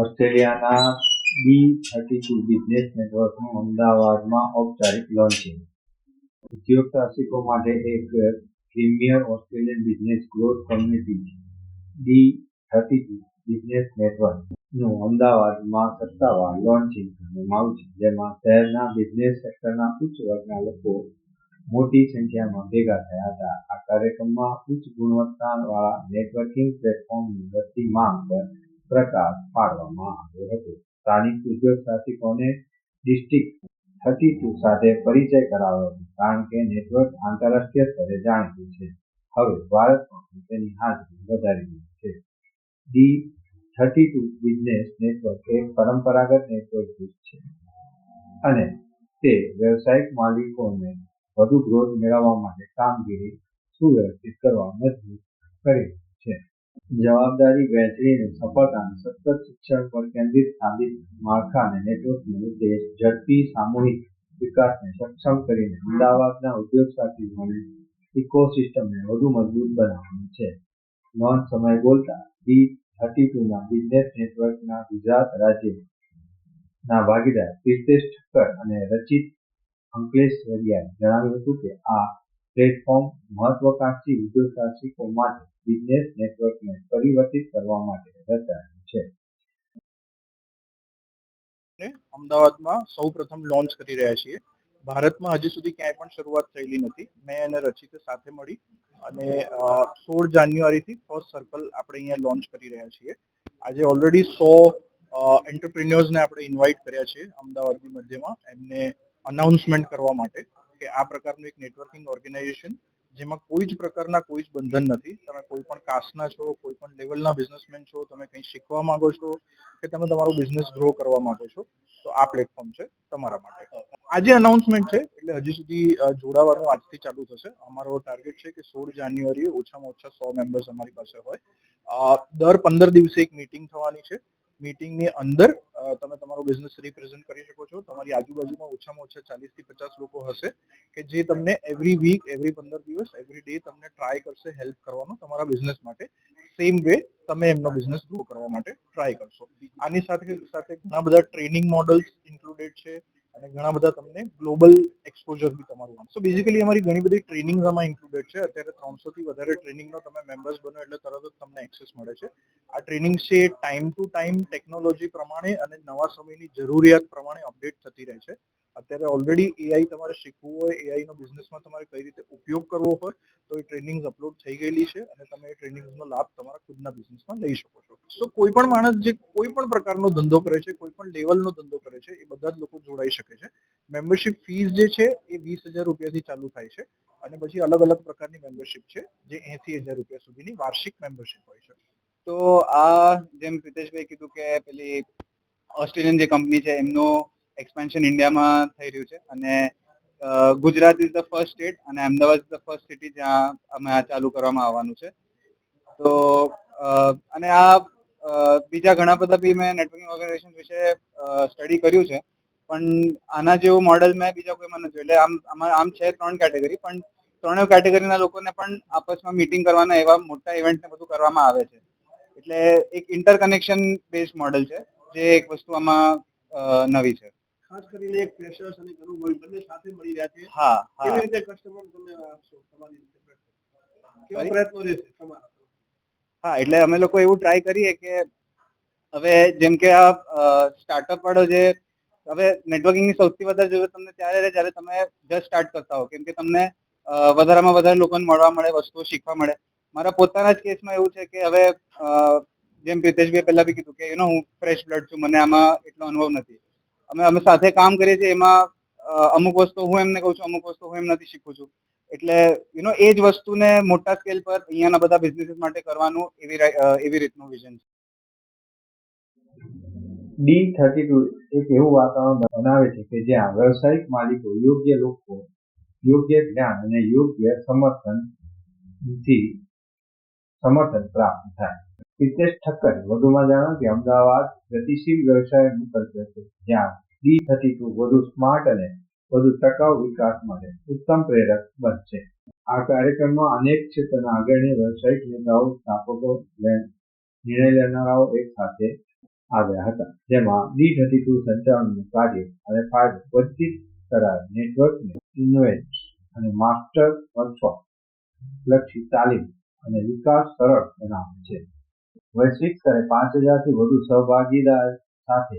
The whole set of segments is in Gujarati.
ઓસ્ટ્રેલિયાના બી થર્ટી ટુ બિઝનેસ નેટવર્કનું અમદાવાદમાં ઔપચારિક લોન્ચિંગ. ઉદ્યોગ સાહસિકો માટે એક premier Australian business growth community D thirty two business નેટવર્કનું અમદાવાદમાં સત્તાવાર લોન્ચિંગ કરવામાં આવ્યું છે, જેમાં શહેરના બિઝનેસ સેક્ટરના ઉચ્ચ વર્ગના લોકો મોટી સંખ્યામાં ભેગા થયા હતા. આ કાર્યક્રમમાં ઉચ્ચ ગુણવત્તાવાળા નેટવર્કિંગ પ્લેટફોર્મની વધતી માંગ પર પ્રકાશ પાડવામાં આવ્યો હતો. સ્થાનિક ઉદ્યોગ સાહસિકોને ડિસ્ટ્રિક્ટ થર્ટી ટુ સાથે પરિચય કરાવ્યો હતો કારણ કે નેટવર્ક આંતરરાષ્ટ્રીય સ્તરે જાણીતું છે. હવે ભારતમાં તેની હાજરી વધારી દીધી છે. D thirty two business network એક પરંપરાગત નેટવર્ક જૂથ છે. અને તે વ્યવસાયિક માલિકોને વધુ ગ્રોથ મેળવવા માટે કામગીરી સુવ્યવસ્થિત કરવા મજબૂર કરે છે. જવાબદારી વહેંચણીને અને સતત શિક્ષણ પર કેન્દ્રિત સ્થાપિત માળખા અને નેટવર્કનો ઉદ્દેશ ઝડપી સામૂહિક વિકાસને સક્ષમ કરીને અમદાવાદના ઉદ્યોગ સાહસિકોને ઇકોસિસ્ટમને વધુ મજબૂત બનાવવાનું છે. નોંધ સમય બોલતા ડી થર્ટી ટુના બિઝનેસ નેટવર્કના ગુજરાત રાજ્યના ભાગીદાર તીર્થેશ ઠક્કર અને રચિત અંકલેશ્વરિયાએ જણાવ્યું હતું કે આ પ્લેટફોર્મ મહત્વાકાંક્ષી ઉદ્યોગ સાહસિકો માટે બિઝનેસ નેટવર્કને પરિવર્તિત કરવા માટે રચાયું છે. અમદાવાદમાં સૌ પ્રથમ લોન્ચ કરી રહ્યા છીએ. ભારતમાં હજી સુધી ક્યાંય પણ શરૂઆત થયેલી નથી. મેં અને રચિતે સાથે મળી અને સોળ જાન્યુઆરીથી ફર્સ્ટ સર્કલ આપણે અહીંયા લોન્ચ કરી રહ્યા છીએ. આજે ઓલરેડી સો એન્ટરપ્રિન્યોર્સને આપણે ઇન્વાઇટ કર્યા છે અમદાવાદની મધ્યમાં એમને અનાઉન્સમેન્ટ કરવા માટે. કે આ પ્રકારનું એક નેટવર્કિંગ ઓર્ગેનાઇઝેશન જેમાં કોઈ જ પ્રકારના કોઈ જ બંધન નથી. તમે કોઈ પણ કાસ્ટના છો, કોઈ પણ લેવલના બિઝનેસમેન છો, તમે કંઈ શીખવા માંગો છો કે તમે તમારો બિઝનેસ ગ્રો કરવા માંગો છો, તો આ પ્લેટફોર્મ છે તમારા માટે. આજે અનાઉન્સમેન્ટ છે, એટલે હજી સુધી જોડાવાનું આજથી ચાલુ થશે. અમારો ટાર્ગેટ છે કે સોળ જાન્યુઆરીએ ઓછામાં ઓછા સો મેમ્બર્સ અમારી પાસે હોય. દર પંદર દિવસે એક મીટિંગ થવાની છે. મીટિંગની અંદર તમે તમારો બિઝનેસ રિપ્રેઝન્ટ કરી શકો છો. તમારી આજુબાજુમાં ઓછામાં ઓછા ચાલીસથી પચાસ લોકો હશે કે જે તમને એવરી વીક એવરી પંદર દિવસ એવરી ડે તમને ટ્રાય કરશે હેલ્પ કરવાનો તમારા બિઝનેસ માટે. સેમ વે તમે એમનો બિઝનેસ ગ્રો કરવા માટે ટ્રાય કરશો. આની સાથે સાથે ઘણા બધા ટ્રેનિંગ મોડલ્સ ઇન્ક્લુડેડ છે. અને ઘણા બધા તમને ગ્લોબલ એક્સપોઝર બી તમારું સો બેઝિકલી અમારી ઘણી બધી ટ્રેનિંગ આમાં ઇન્ક્લુડેડ છે. અત્યારે ત્રણસો થી વધારે ટ્રેનિંગનો તમે મેમ્બર્સ બનો એટલે તરત જ તમને એક્સેસ મળે છે. આ ટ્રેનિંગ છે ટાઈમ ટુ ટાઈમ ટેકનોલોજી પ્રમાણે અને નવા સમયની જરૂરિયાત પ્રમાણે અપડેટ થતી રહે છે. અત્યારે ઓલરેડી એઆઈ તમારે શીખવું હોય એઆઈ નો બિઝનેસમાં તમારે કઈ રીતે ઉપયોગ કરવો હોય, તો એ ટ્રેનિંગ અપલોડ થઈ ગયેલી છે અને તમે એ ટ્રેનિંગનો લાભ તમારા ખુદના બિઝનેસમાં લઈ શકો છો. તો કોઈ પણ માણસ જે કોઈ પણ પ્રકારનો ધંધો કરે છે, કોઈ પણ લેવલનો ધંધો છે, એ બધા જ લોકો જોડાઈ શકે છે. મેમ્બરશિપ ફીસ જે છે, એ વીસ હજાર રૂપિયાથી ચાલુ થાય છે અને પછી અલગ અલગ પ્રકારની મેમ્બરશિપ છે, જે એસી હજાર રૂપિયા સુધીની વાર્ષિક મેમ્બરશિપ હોય છે. તો આ જેમ પ્રિતેશભાઈ કીધું કે પેલી ઓસ્ટ્રેલિયન જે કંપની છે, એમનું એક્સપેન્શન ઇન્ડિયામાં થઈ રહ્યું છે અને Gujarat is the first state અને Ahmedabad is the first city જ્યાં અમે આ ચાલુ કરવામાં આવવાનું છે. તો અને આ બીજા ઘણા બધા બી મેં નેટવર્કિંગ ઓર્ગેનાઇઝેશન વિશે સ્ટડી કર્યું છે. પણ આના જેવું મોડેલ મેં બીજા કોઈમાં નથી એટલે આમ આમાં આમ છે ત્રણ કેટેગરી પણ ત્રણેય કેટેગરીના લોકોને પણ આપસમાં મીટિંગ કરવાના એવા મોટા ઇવેન્ટ ને બધું કરવામાં આવે છે. એટલે એક ઇન્ટરકનેક્શન બેઝ મોડેલ છે જે એક વસ્તુ આમાં નવી છે. ખાસ કરીને એક ફ્રેશર્સ અને ઘણું મળી બંને સાથે મળી રહ્યા છે. હા કેવી રીતે કસ્ટમર તમે તમારી રીતે પ્રયત્નો રહેશે તમારા? હા, એટલે અમે લોકો એવું ટ્રાય કરીએ કે હવે જેમ કે આ સ્ટાર્ટઅપ વાળો જે હવે નેટવર્કિંગની સૌથી વધારે જરૂરત તમને ત્યારે રહે જ્યારે તમે જસ્ટ સ્ટાર્ટ કરતા હો. કેમ કે તમને વધારેમાં વધારે લોકોને મળવા મળે, વસ્તુઓ શીખવા મળે. મારા પોતાના જ કેસમાં એવું છે કે હવે જેમ પ્રિતેશભાઈ પહેલા બી કીધું કે યુ નો હું ફ્રેશ બ્લડ છું, મને આમાં એટલો અનુભવ નથી. અમે અમે સાથે કામ કરીએ છીએ, એમાં અમુક વસ્તુ હું એમને કહું છું, અમુક વસ્તુ હું એમ નથી શીખું છું. એટલે યુ નો એ જ વસ્તુને મોટા સ્કેલ પર અહીંયાના બધા બિઝનેસીસ માટે કરવાનું એવી એવી રીતનું વિઝન છે. ડી થર્ટી ટુ એક એવું વાતાવરણ બનાવે છે કે જ્યાં વ્યવસાયિક માલિકો યોગ્ય લોકો, યોગ્ય જ્ઞાન અને યોગ્ય સમર્થનથી સમર્થન પ્રાપ્ત થાય. હિતેશ ઠક્કર વધુમાં જાણો કે અમદાવાદ ગતિશીલ વ્યવસાયનું કલ્ચર છે. જ્યાં ડી થર્ટી ટુ વધુ સ્માર્ટ અને વધુ ટકાઉ વિકાસ માટે ઉત્તમ પ્રેરક બનશે. આ કાર્યક્રમમાં અનેક ક્ષેત્રના અગ્રણી વ્યવસાયિક નેતાઓ, સ્થાપકો નિર્ણય લેનારાઓ એક સાથે આવ્યા હતા. જેમાં ડી થર્ટી ટુ સંચાલનનું કાર્ય અને ફાયદો વંચિત કરાર નેટવર્કને ઇન્વેસ્ટ અને માસ્ટર વર્કશોપ લક્ષી તાલીમ અને વિકાસ સરળ બનાવે છે. વૈશ્વિક સ્તરે પાંચ હજારથી વધુ સહભાગીદાર સાથે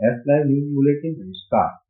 É a linha do boletim Tá.